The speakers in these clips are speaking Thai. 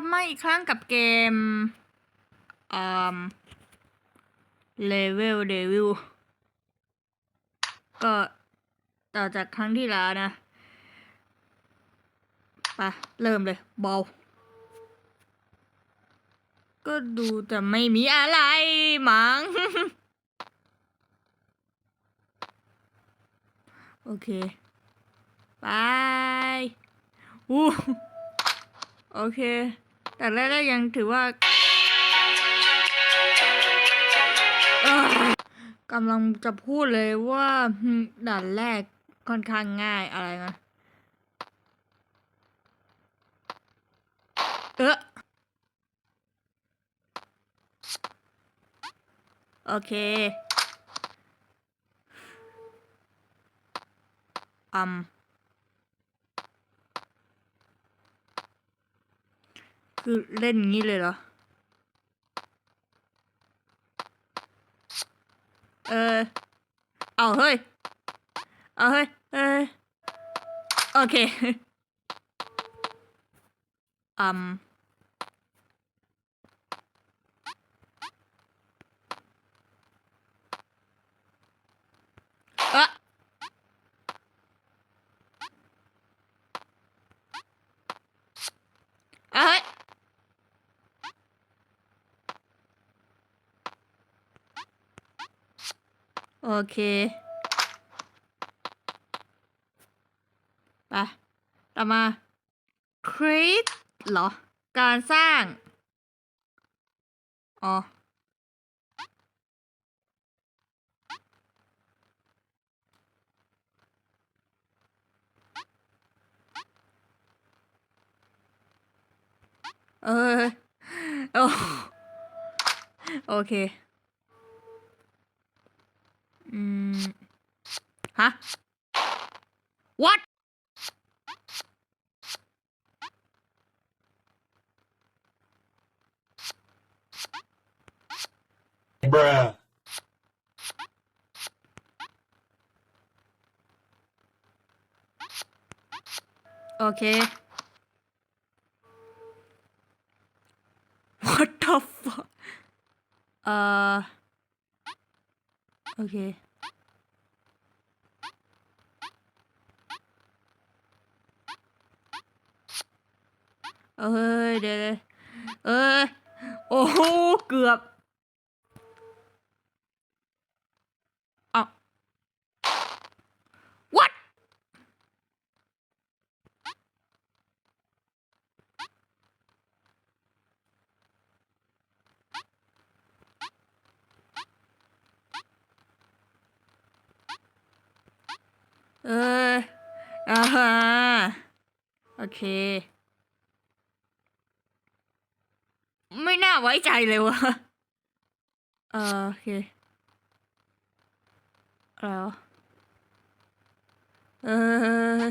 ลับมาอีกครั้งกับเกมอ่าเลเวลเดวิลก็ต่อจากครั้งที่แล้วนะไปเริ่มเลยเบาก็ดูแต่ไม่มีอะไรมั้งโอเคไปอู้โอเค แต่แรกๆยังถือว่ากำลังจะพูดเลยว่าด่านแรกค่อนข้างง่ายอะไรนะเออโอเคอืม คือเล่นงี้เลยเหรอ เออ เอาเฮ้ย เอาเฮ้ย เออโอเค อืมเอะเอาเฮ้ย อเค ไป ต่อมา create เหรอ การสร้าง อ๋อ เออ โอโอเค อืม ฮะ what bruh โอเค what the fuck เอ่อโอเค เอ้ยเดี๋ยวเดี๋ยวเอ้ย โอ้โห เกือบเอา what เออ อ่าฮะโอเค ไม่น่าไว้ใจเลยวะเออโอเคแล้วเออเออ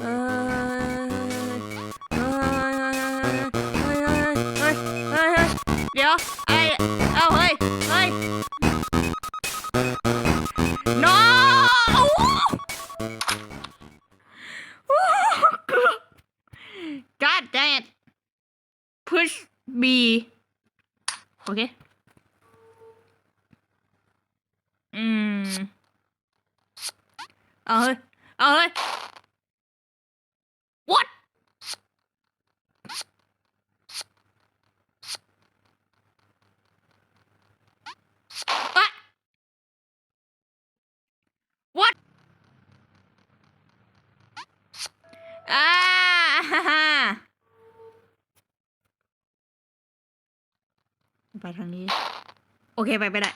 เออเฮ้ยเฮ้ยเฮ้ยเฮ้ยเฮ้ยเดี๋ยวไอเอาเฮ้ เอาเฮ้ย what อะ what อ่าฮ่าฮ่าไปทางนี้ โอเคไปไปได้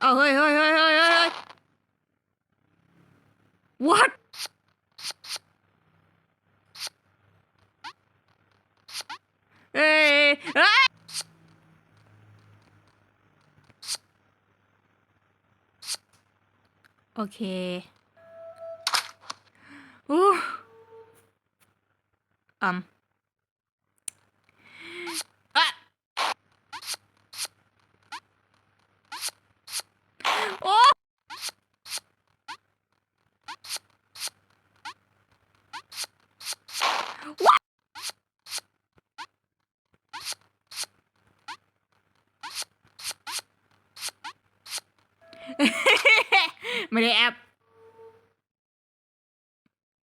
เอาเฮ้ยเฮ้ยเฮ้ยเฮ้ยเฮ้ยเฮ้ย what เอ้ยเอ้ยโอเคอู้อืมอะโอ้ What ไม่ได้แอป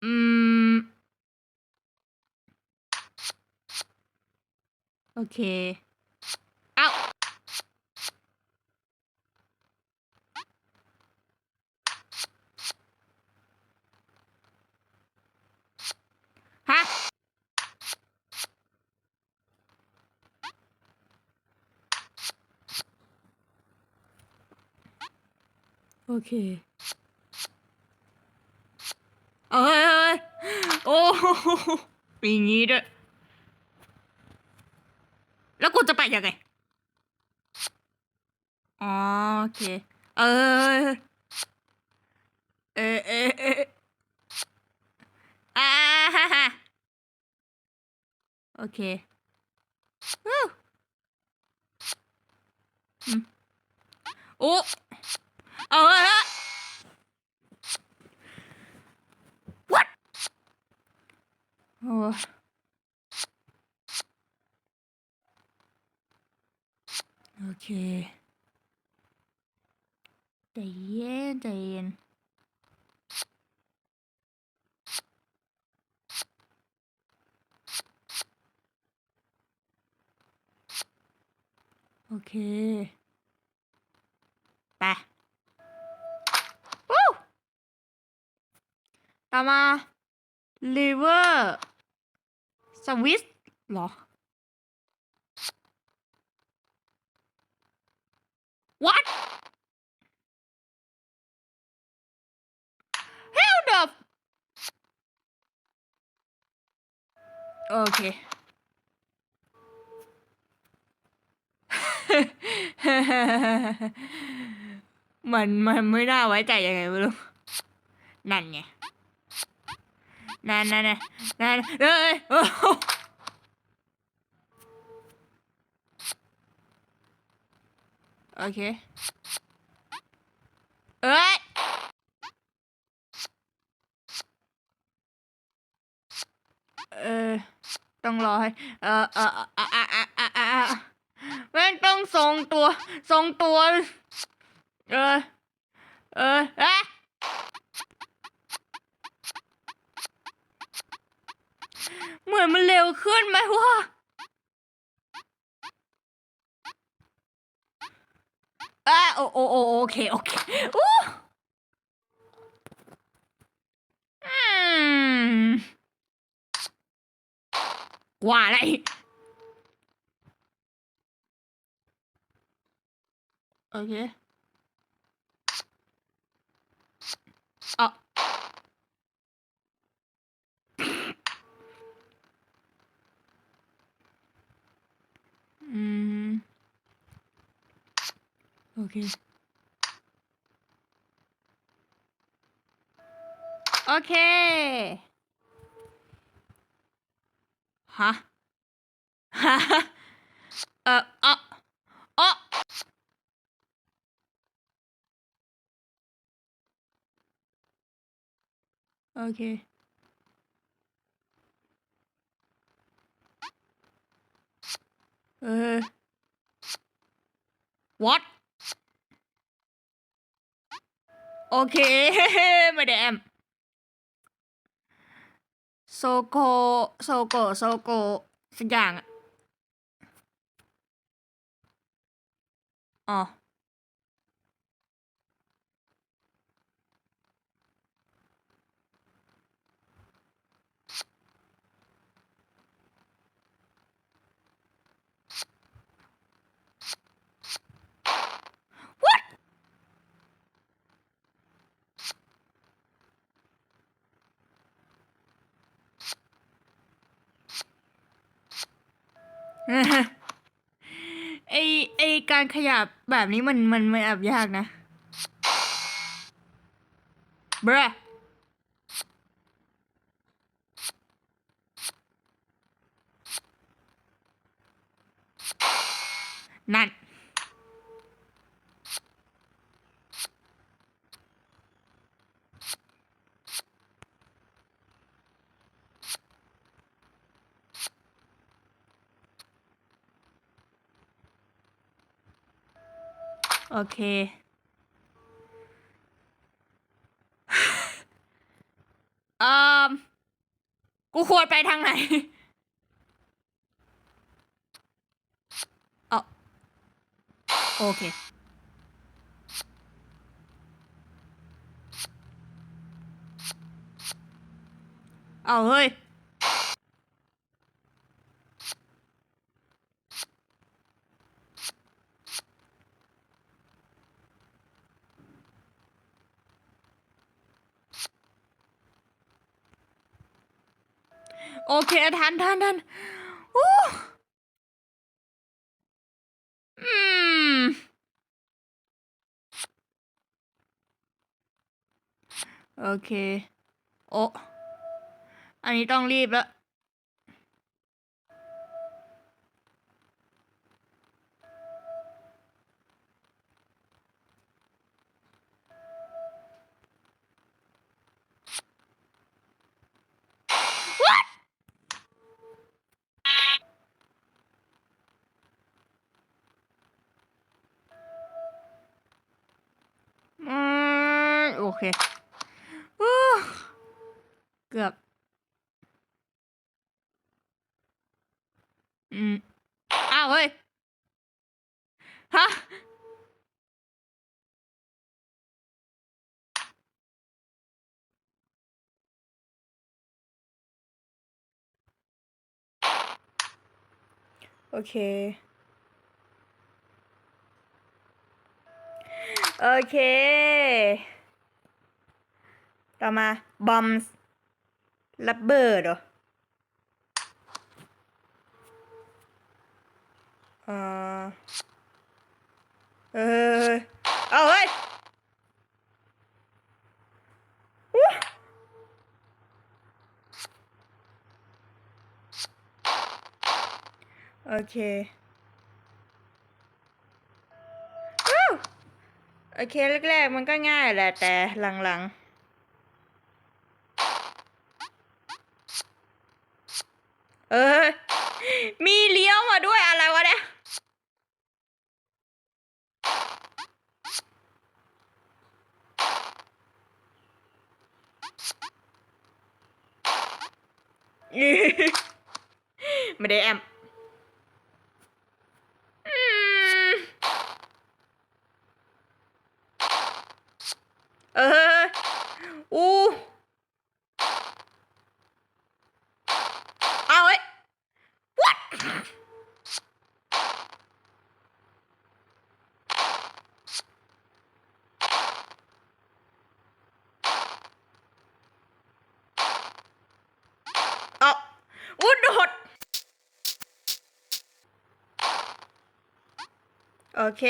อืม โอ เคเอา้าฮะ โอเคเอ้ยโอ้โหมีอย่างงี้ด้วย かいやかい。あー、オッケー。あー。えー、えー、えー。あーはは。オッケー。うー。うん。お โอเค ไปวู้ต่อมา liver swiss เหรอ what hell the โอเค มันมันไม่น่าไว้ใจยังไงไม่รู้นั่นไงนั่นนั่นนั่นเลยโอเค เอ้ยเออต้องรอให้เออเออเออเออ ต้องทรงตัวทรงตัว เออ เออเอะเหมือนมันเร็วขึ้นไหมวะอะโอโอโอโอเค โอเคอู้อืมว่าอะไร Okay. Ah. Mm. Okay. Okay. Huh? uh, uh, โอเค เออ what โอเค ไม่ได้แอมโซโกโซโกโซโกสักอย่างอะอ๋ ไอไอการขยับแบบนี้มันมันมันแอบยากนะเบรนั่น โอเค เอ่อ กูควรไปทางไหน เอาโอเค เอาเฮ้ย เคทันทันทันอู้อืม โอเค โอ้อันนี้ต้องรีบแล้ว เกือบ อืม อ้าวเฮ้ย ฮะ โอเค โอเค ต่อมาบอมส์ ลับเบอร์เหรออเออเอาเฮ้ยโอเคโอเคแรกๆมันก็ง่ายแหละแต่หลังๆ เออ มีเลี้ยวมาด้วยอะไรวะเนี่ย ไม่ได้แอมเออเอาเว้ย what เอาอู้โดด โอเค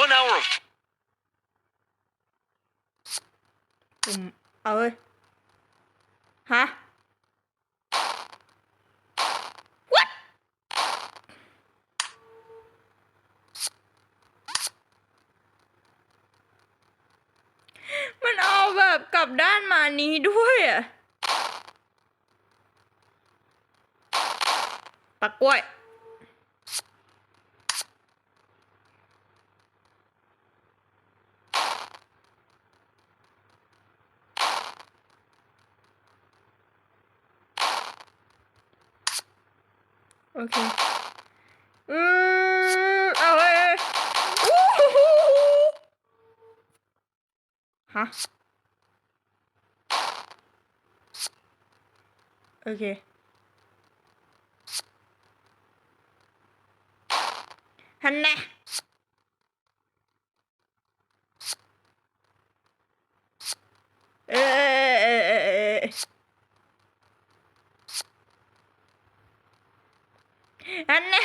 One hour of ปุ่มเอาเว้ยฮะ what มันเอาแบบกลับด้านมานี้ด้วยอะ ปักกล้วยโอเค อือเอาเว้ยอู้หูหูฮะ โอเค ฮันแน่ เออเออเออเออเออฮันแน่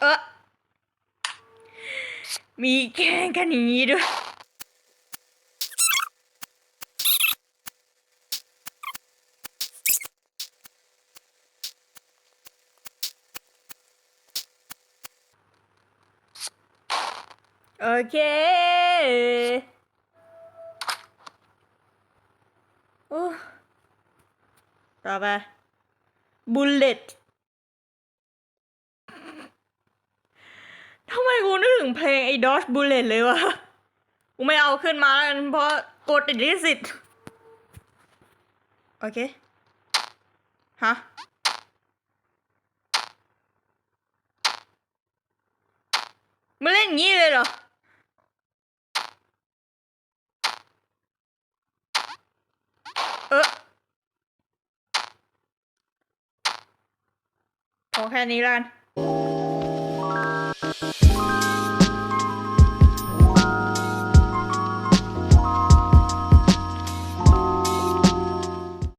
เออมีแกล้งกันอย่างนี้ด้วย โอเค โอ้ ต่อไปบุลเลตทำไมกูนึกถึงเพลงไอ้ Dodge Bullet เลยวะ กูไม่เอาขึ้นมาแล้วกันเพราะกดติดลิขสิทธิ์โอเค ฮะมาเล่นงี้เลยเหรอ แค่นี้แล้วกัน